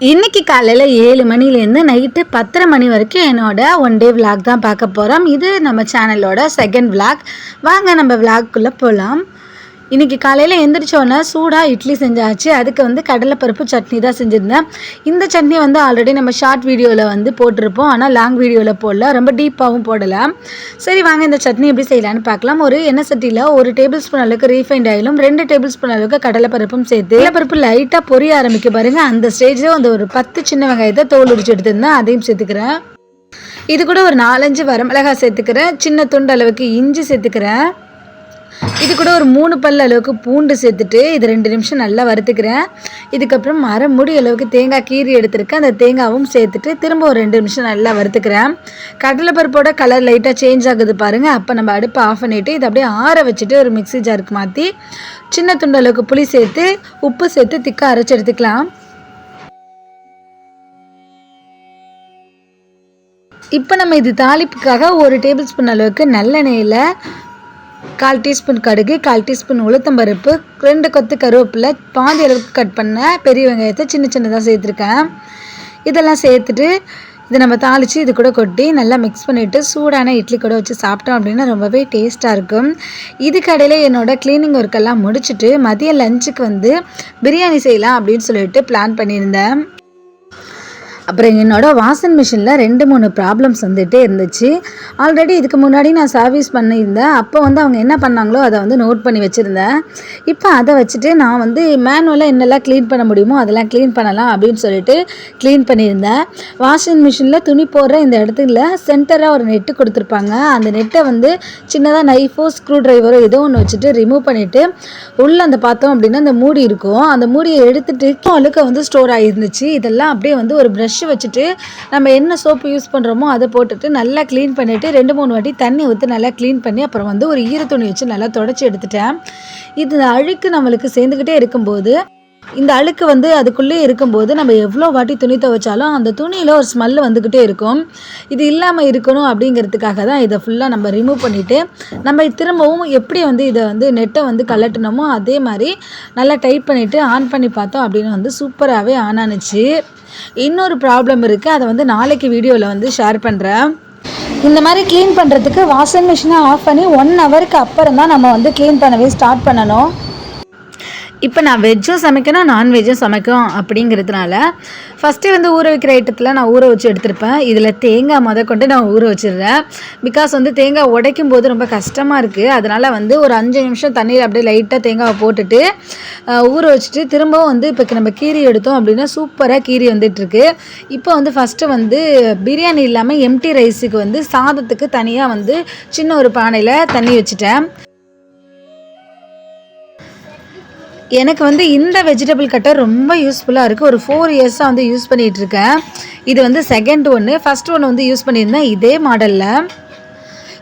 இன்னைக்கு காலையில் ஏழு மணிலேருந்து நைட்டு பத்தரை மணி வரைக்கும் என்னோட ஒன் டே விளாக் தான் பார்க்க போகிறோம் இது நம்ம சேனலோட செகண்ட் விளாக் வாங்க நம்ம விளாக்குள்ளே போகலாம் இன்றைக்கி காலையில் எந்திரிச்சோன்னே சூடாக இட்லி செஞ்சாச்சு. அதுக்கு வந்து கடலைப்பருப்பு சட்னி தான் செஞ்சுருந்தேன். இந்த சட்னி வந்து ஆல்ரெடி நம்ம ஷார்ட் வீடியோவில் வந்து போட்டிருப்போம். ஆனால் லாங் வீடியோவில் போடல. ரொம்ப டீப்பாகவும் போடலை. சரி வாங்க இந்த சட்னி எப்படி செய்யலான்னு பார்க்கலாம். ஒரு எண்ணெய் சட்டியில் ஒரு டேபிள் ஸ்பூன் அளவுக்கு ரீஃபைண்ட் ஆயிலும் ரெண்டு டேபிள் ஸ்பூன் அளவுக்கு கடலைப்பருப்பும் சேர்த்து கடலைப்பருப்பு லைட்டாக பொரிய ஆரம்பிக்க பாருங்கள் அந்த ஸ்டேஜில் அந்த ஒரு பத்து சின்ன வெங்காயத்தை தோல் உரிச்சு எடுத்துருந்தேன். அதையும் சேர்த்துக்கிறேன். இது கூட ஒரு நாலஞ்சு வரமிளகாய் சேர்த்துக்கிறேன். சின்ன துண்டு அளவுக்கு இஞ்சி சேர்த்துக்கிறேன். இது கூட ஒரு மூணு பல் அளவுக்கு பூண்டு சேர்த்துட்டு இது ரெண்டு நிமிஷம் நல்லா வறுத்துக்கிறேன். இதுக்கப்புறம் அரை அளவுக்கு தேங்காய் கீரி எடுத்திருக்கேன். அந்த தேங்காவும் சேர்த்துட்டு திரும்ப ஒரு ரெண்டு நிமிஷம் நல்லா வறுத்துக்கிறேன். கடலைப்பருப்போட கலர் லைட்டாக சேஞ்ச் ஆகுது பாருங்கள் அப்போ நம்ம அடுப்பை ஆஃப் பண்ணிவிட்டு இதை அப்படியே ஆற வச்சுட்டு ஒரு மிக்ஸி ஜாருக்கு மாற்றி சின்ன துண்டு அளவுக்கு புளி சேர்த்து உப்பு சேர்த்து திக்காக அரைச்சி எடுத்துக்கலாம். இப்போ நம்ம இது தாளிப்புக்காக ஒரு டேபிள் ஸ்பூன் அளவுக்கு நல்லெண்ணெயில் கால் டீஸ்பூன் கடுகு கால் டீஸ்பூன் உளுத்தம்பருப்பு ரெண்டு கொத்து கருவேப்பிலை பாதி அளவுக்கு கட் பண்ண பெரிய வெங்காயத்தை சின்ன சின்னதாக சேர்த்துருக்கேன். இதெல்லாம் சேர்த்துட்டு இதை நம்ம தாளித்து இது கூட கொட்டி நல்லா மிக்ஸ் பண்ணிவிட்டு சூடான இட்லி கூட வச்சு சாப்பிட்டோம் அப்படின்னா ரொம்பவே டேஸ்ட்டாக இருக்கும். இது கடையில் என்னோட க்ளீனிங் ஒர்க்கெல்லாம் முடிச்சுட்டு மதிய லஞ்சுக்கு வந்து பிரியாணி செய்யலாம் அப்படின்னு சொல்லிட்டு பிளான் பண்ணியிருந்தேன். அப்புறம் என்னோட வாஷிங் மிஷினில் ரெண்டு மூணு ப்ராப்ளம்ஸ் வந்துகிட்டே இருந்துச்சு. ஆல்ரெடி இதுக்கு முன்னாடி நான் சர்வீஸ் பண்ணியிருந்தேன். அப்போ வந்து அவங்க என்ன பண்ணாங்களோ அதை வந்து நோட் பண்ணி வச்சுருந்தேன். இப்போ அதை வச்சுட்டு நான் வந்து மேனுவலாக என்னெல்லாம் க்ளீன் பண்ண முடியுமோ அதெல்லாம் க்ளீன் பண்ணலாம் அப்படின்னு சொல்லிட்டு க்ளீன் பண்ணியிருந்தேன். வாஷிங் மிஷினில் துணி போடுற இந்த இடத்துல சென்டராக ஒரு நெட்டு கொடுத்துருப்பாங்க. அந்த நெட்டை வந்து சின்னதாக நைஃபோ ஸ்க்ரூ ட்ரைவரோ ஏதோ ஒன்று வச்சுட்டு ரிமூவ் பண்ணிவிட்டு உள்ளே அந்த பார்த்தோம் அப்படின்னா அந்த மூடி இருக்கும். அந்த மூடியை எடுத்துகிட்டு அழுக்க வந்து ஸ்டோர் ஆகிருந்துச்சு இதெல்லாம் அப்படியே வந்து ஒரு ப்ரஷ் வச்சுட்டு நம்ம என்ன சோப்பு யூஸ் பண்ணுறோமோ அதை போட்டுட்டு நல்லா க்ளீன் பண்ணிவிட்டு ரெண்டு மூணு வாட்டி தண்ணி ஊற்றி நல்லா க்ளீன் பண்ணி அப்புறம் வந்து ஒரு ஈர துணி வச்சு நல்லா தொடச்சி எடுத்துட்டேன். இது அழுக்கு நம்மளுக்கு சேர்ந்துக்கிட்டே இருக்கும்போது இந்த அழுக்கு வந்து அதுக்குள்ளே இருக்கும்போது நம்ம எவ்வளோ வாட்டி துணி துவைச்சாலும் அந்த துணியில் ஒரு ஸ்மெல் வந்துக்கிட்டே இருக்கும். இது இல்லாமல் இருக்கணும் அப்படிங்கிறதுக்காக தான் இதை ஃபுல்லாக நம்ம ரிமூவ் பண்ணிவிட்டு நம்ம திரும்பவும் எப்படி வந்து இதை வந்து நெட்டை வந்து கலட்டினோமோ அதே மாதிரி நல்லா டைட் பண்ணிவிட்டு ஆன் பண்ணி பார்த்தோம் அப்படின்னு வந்து சூப்பராகவே ஆன் ஆனுச்சு. இன்னொரு ப்ராப்ளம் இருக்குது அதை வந்து நாளைக்கு வீடியோவில் வந்து ஷேர் பண்ணுறேன் இந்த மாதிரி க்ளீன் பண்ணுறதுக்கு வாஷிங் மிஷினை ஆஃப் பண்ணி ஒன் ஹவருக்கு அப்புறம் தான் நம்ம வந்து க்ளீன் பண்ணவே ஸ்டார்ட் பண்ணணும். இப்போ நான் வெஜ்ஜும் சமைக்கணும் நான்வெஜ்ஜும் சமைக்கும் அப்படிங்கிறதுனால ஃபஸ்ட்டு வந்து ஊற வைக்கிற ஐட்டத்தில் நான் ஊற வச்சு எடுத்திருப்பேன். இதில் தேங்காய் முத கொண்டு நான் ஊற வச்சிடுறேன். பிகாஸ் வந்து தேங்காய் உடைக்கும் போது ரொம்ப கஷ்டமாக இருக்குது அதனால் வந்து ஒரு அஞ்சு நிமிஷம் தண்ணியில் அப்படியே லைட்டாக தேங்காவை போட்டுட்டு ஊற வச்சுட்டு திரும்பவும் வந்து இப்போ நம்ம கீரி எடுத்தோம் அப்படின்னா சூப்பராக கீரி வந்துட்டுருக்கு. இப்போ வந்து ஃபஸ்ட்டு வந்து பிரியாணி இல்லாமல் எம்டி ரைஸுக்கு வந்து சாதத்துக்கு தனியாக வந்து சின்ன ஒரு பானையில் தண்ணி வச்சுட்டேன். எனக்கு வந்து இந்த வெஜிடபிள் கட்டர் ரொம்ப யூஸ்ஃபுல்லாக இருக்குது ஒரு ஃபோர் இயர்ஸாக வந்து யூஸ் பண்ணிகிட்ருக்கேன் இது வந்து செகண்ட் ஒன்று ஃபஸ்ட் ஒன்று வந்து யூஸ் பண்ணியிருந்தேன். இதே மாடலில்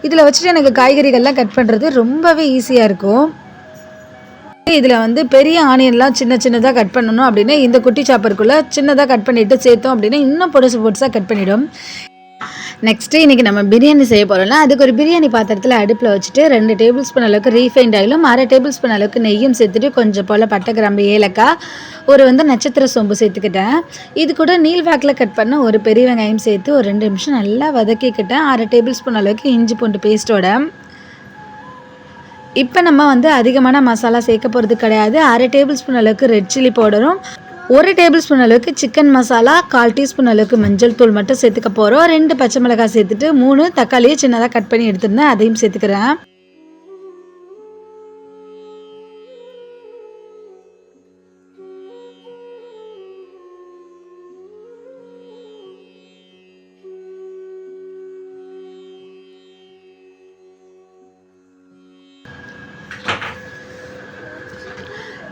இதில் வச்சுட்டு எனக்கு காய்கறிகள்லாம் கட் பண்ணுறது ரொம்பவே ஈஸியாக இருக்கும். இதில் வந்து பெரிய ஆனியன்லாம் சின்ன சின்னதாக கட் பண்ணணும் அப்படின்னா இந்த குட்டி சாப்பருக்குள்ளே சின்னதாக கட் பண்ணிவிட்டு சேர்த்தோம் அப்படின்னா இன்னும் பொடுசு பொடுசாக கட் பண்ணிவிடும் நெக்ஸ்ட்டு இன்றைக்கி நம்ம பிரியாணி செய்ய போகிறோம்னா அதுக்கு ஒரு பிரியாணி பாத்திரத்தில் அடுப்பில் வச்சுட்டு ரெண்டு டேபிள் ஸ்பூன் அளவுக்கு ரீஃபைண்ட் ஆயிலும் அரை டேபிள் ஸ்பூன் அளவுக்கு நெய்யும் சேர்த்துட்டு கொஞ்சம் போல் பட்டை கிராம்பு ஏலக்காய் ஒரு வந்து நட்சத்திர சோம்பு சேர்த்துக்கிட்டேன். இது கூட நீல் வாக்கில் கட் பண்ண ஒரு பெரிய வெங்காயம் சேர்த்து ஒரு ரெண்டு நிமிஷம் நல்லா வதக்கிக்கிட்டேன். அரை டேபிள் ஸ்பூன் அளவுக்கு இஞ்சி பூண்டு பேஸ்ட்டோட இப்போ நம்ம வந்து அதிகமான மசாலா சேர்க்க போகிறது கிடையாது. அரை டேபிள் ஸ்பூன் அளவுக்கு ரெட் சில்லி பவுடரும் ஒரு டேபிள் ஸ்பூன் அளவுக்கு சிக்கன் மசாலா கால் டீஸ்பூன் அளவுக்கு மஞ்சள் தூள் மட்டும் சேர்த்துக்க போகிறோம் ரெண்டு பச்சை மிளகாய் சேர்த்துட்டு மூணு தக்காளியை சின்னதாக கட் பண்ணி எடுத்திருந்தேன். அதையும் சேர்த்துக்கிறேன்.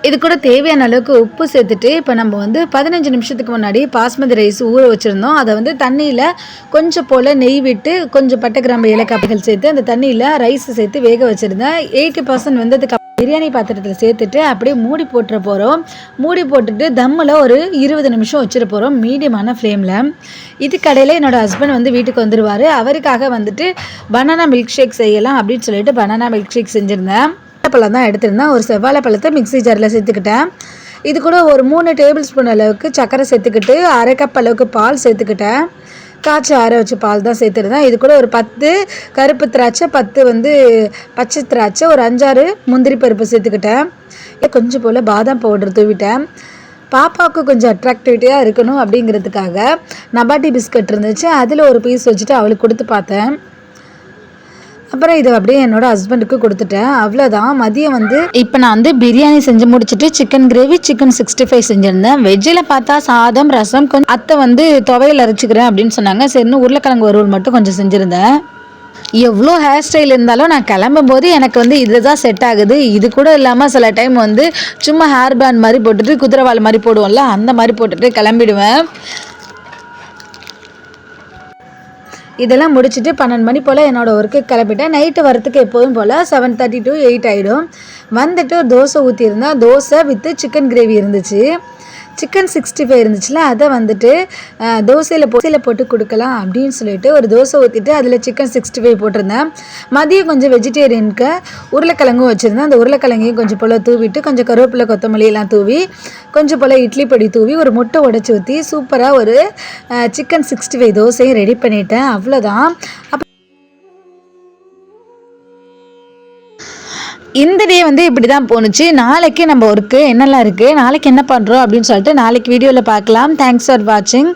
இது கூட தேவையான அளவுக்கு உப்பு சேர்த்துட்டு இப்போ நம்ம வந்து பதினஞ்சு நிமிஷத்துக்கு முன்னாடி பாஸ்மதி ரைஸ் ஊற வச்சுருந்தோம். அதை வந்து தண்ணியில் கொஞ்சம் போல் நெய் விட்டு கொஞ்சம் பட்டை கிராம்பு ஏலக்காய்கள் சேர்த்து அந்த தண்ணியில் ரைஸ் சேர்த்து வேக வச்சுருந்தேன். எயிட்டி பர்சன்ட் வந்ததுக்கு பிரியாணி பாத்திரத்தில் சேர்த்துட்டு அப்படியே மூடி போட்டுற போகிறோம் மூடி போட்டுட்டு தம்மில் ஒரு இருபது நிமிஷம் வச்சிட போகிறோம் மீடியமான ஃப்ளேமில். இது கடையில் என்னோட ஹஸ்பண்ட் வந்து வீட்டுக்கு வந்துடுவார் அவருக்காக வந்துட்டு பனானா மில்க் ஷேக் செய்யலாம் அப்படின்னு சொல்லிட்டு பனானா மில்க் ஷேக் செஞ்சுருந்தேன். பழம் தான் எடுத்திருந்தேன். ஒரு செவ்வாழை பழத்தை மிக்சி ஜாரில் சேர்த்துக்கிட்டேன். இது கூட ஒரு மூணு டேபிள் ஸ்பூன் அளவுக்கு சர்க்கரை சேர்த்துக்கிட்டு அரை கப் அளவுக்கு பால் சேர்த்துக்கிட்டேன். காய்ச்சி ஆற வச்ச பால் தான் சேர்த்துருந்தேன். இது கூட ஒரு பத்து கருப்பு திராட்சை பத்து வந்து பச்சை திராட்சை ஒரு அஞ்சாறு முந்திரி பருப்பு சேர்த்துக்கிட்டேன். கொஞ்சம் போல் பாதாம் பவுடர் தூவிட்டேன். பாப்பாவுக்கு கொஞ்சம் அட்ராக்டிவிட்டியாக இருக்கணும் அப்படிங்கிறதுக்காக நபாட்டி பிஸ்கட் இருந்துச்சு. அதில் ஒரு பீஸ் வச்சுட்டு அவளுக்கு கொடுத்து பார்த்தேன். அப்புறம் இதை அப்படியே என்னோட ஹஸ்பண்டுக்கு கொடுத்துட்டேன். அவ்வளோதான் மதியம் வந்து இப்போ நான் வந்து பிரியாணி செஞ்சு முடிச்சுட்டு chicken gravy chicken sixty five செஞ்சுருந்தேன் வெஜ்ஜில் பார்த்தா சாதம் ரசம் கொஞ்சம் அத்தை வந்து துவையல் அரைச்சிக்கிறேன் அப்படின்னு சொன்னாங்க. சரின்னு உருளைக்கிழங்கு வறுவல் மட்டும் கொஞ்சம் செஞ்சுருந்தேன். எவ்வளோ ஹேர் ஸ்டைல் இருந்தாலும் நான் கிளம்பும்போது எனக்கு வந்து இதுதான் செட் ஆகுது. இது கூட இல்லாமல் சில டைம் வந்து சும்மா ஹேர் பேண்ட் மாதிரி போட்டுட்டு குதிரைவால் மாதிரி போடுவோம்ல அந்த மாதிரி போட்டுட்டு கிளம்பிடுவேன். இதெல்லாம் முடிச்சுட்டு பன்னெண்டு மணி போல் என்னோடய ஒர்க்கு கிளம்பிட்டேன். நைட்டு வரத்துக்கு எப்போதும் போல் செவன் தேர்ட்டி டு எயிட் ஆகிடும் வந்துட்டு ஒரு தோசை ஊற்றியிருந்தேன் தோசை வித்து சிக்கன் கிரேவி இருந்துச்சு. சிக்கன் சிக்ஸ்டி ஃபைவ் இருந்துச்சுல அதை வந்துட்டு தோசையில் தோசையில் போட்டு கொடுக்கலாம் அப்படின்னு சொல்லிட்டு ஒரு தோசை ஊற்றிட்டு அதில் சிக்கன் சிக்ஸ்டி ஃபைவ் போட்டிருந்தேன். மதியம் கொஞ்சம் வெஜிடேரியனுக்கு உருளைக்கிழங்கும் வச்சுருந்தேன். அந்த உருளைக்கிழங்கையும் கொஞ்சம் போல் தூவிட்டு கொஞ்சம் கருவேப்பிலை கொத்தமல்லி எல்லாம் தூவி கொஞ்சம் போல் இட்லி பொடி தூவி ஒரு முட்டை உடச்சி ஊற்றி சூப்பராக ஒரு சிக்கன் சிக்ஸ்டி ஃபைவ் தோசையும் ரெடி பண்ணிட்டேன். அவ்வளோதான் அப்போ இந்த டே வந்து இப்படி தான் போணுச்சு. நாளைக்கு நம்ம ஒர்க்கு என்னெல்லாம் இருக்குது நாளைக்கு என்ன பண்ணுறோம் அப்படின்னு சொல்லிட்டு நாளைக்கு வீடியோவில் பார்க்கலாம். தேங்க்ஸ் ஃபார் வாட்சிங்